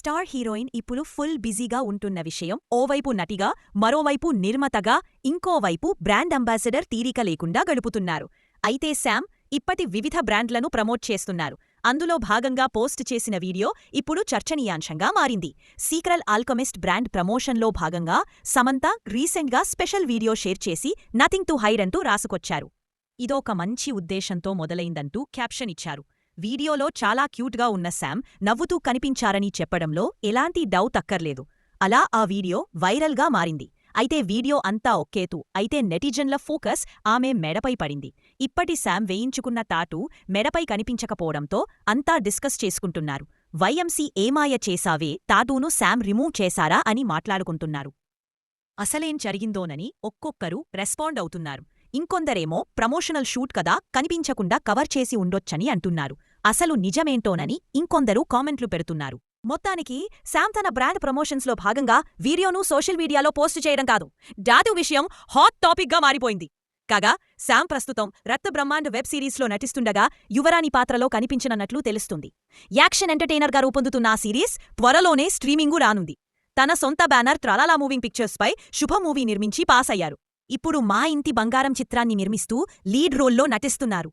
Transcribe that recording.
Star heroine ఇప్పుడు full బిజీగా ఉంటున్న విషయం ఓవైపు నటిగా మరోవైపు నిర్మతగా ఇంకోవైపు బ్రాండ్ అంబాసిడర్ తీరిక లేకుండా గడుపుతున్నారు. అయితే శామ్ ఇప్పటి వివిధ బ్రాండ్లను ప్రమోట్ చేస్తున్నారు. అందులో భాగంగా పోస్ట్ చేసిన వీడియో ఇప్పుడు చర్చనీయాంశంగా మారింది. సీక్రల్ ఆల్కమిస్ట్ బ్రాండ్ ప్రమోషన్లో భాగంగా సమంత రీసెంట్గా స్పెషల్ వీడియో షేర్ చేసి నథింగ్ టు హైడ్ అంటూ రాసుకొచ్చారు. ఇదొక మంచి ఉద్దేశంతో మొదలైందంటూ క్యాప్షన్ ఇచ్చారు. వీడియోలో చాలా క్యూట్గా ఉన్న శామ్ నవ్వుతూ కనిపించారని చెప్పడంలో ఎలాంటి డౌట్ అక్కర్లేదు. అలా ఆ వీడియో వైరల్గా మారింది. అయితే వీడియో అంతా ఒక్కేతు అయితే నెటిజన్ల ఫోకస్ ఆమె మెడపై పడింది. ఇప్పటి శామ్ వేయించుకున్న తాటు మెడపై కనిపించకపోవడంతో అంతా డిస్కస్ చేసుకుంటున్నారు. వైఎంసీ ఏమాయ చేశావే? తాటూను శామ్ రిమూవ్ చేశారా? అని మాట్లాడుకుంటున్నారు. అసలేం జరిగిందోనని ఒక్కొక్కరు రెస్పాండ్ అవుతున్నారు. ఇంకొందరేమో ప్రమోషనల్ షూట్ కదా కనిపించకుండా కవర్ చేసి ఉండొచ్చని అంటున్నారు. అసలు నిజమేంటోనని ఇంకొందరు కామెంట్లు పెడుతున్నారు. మొత్తానికి శామ్ తన బ్రాండ్ ప్రమోషన్స్లో భాగంగా వీడియోను సోషల్ మీడియాలో పోస్టు చేయడం కాదు డాటు విషయం హాట్ టాపిక్గా మారిపోయింది. కాగా శామ్ ప్రస్తుతం రక్త బ్రహ్మాండ్ వెబ్ సిరీస్లో నటిస్తుండగా యువరాణి పాత్రలో కనిపించనున్నట్లు తెలుస్తుంది. యాక్షన్ ఎంటర్టైనర్గా రూపొందుతున్న ఆ సిరీస్ త్వరలోనే స్ట్రీమింగు రానుంది. తన సొంత బ్యానర్ ట్రలాలా మూవింగ్ పిక్చర్స్పై శుభ మూవీ నిర్మించి పాస్ అయ్యారు ఇప్పుడు మా ఇంటి బంగారం చిత్రాన్ని నిర్మిస్తూ లీడ్ రోల్లో నటిస్తున్నారు.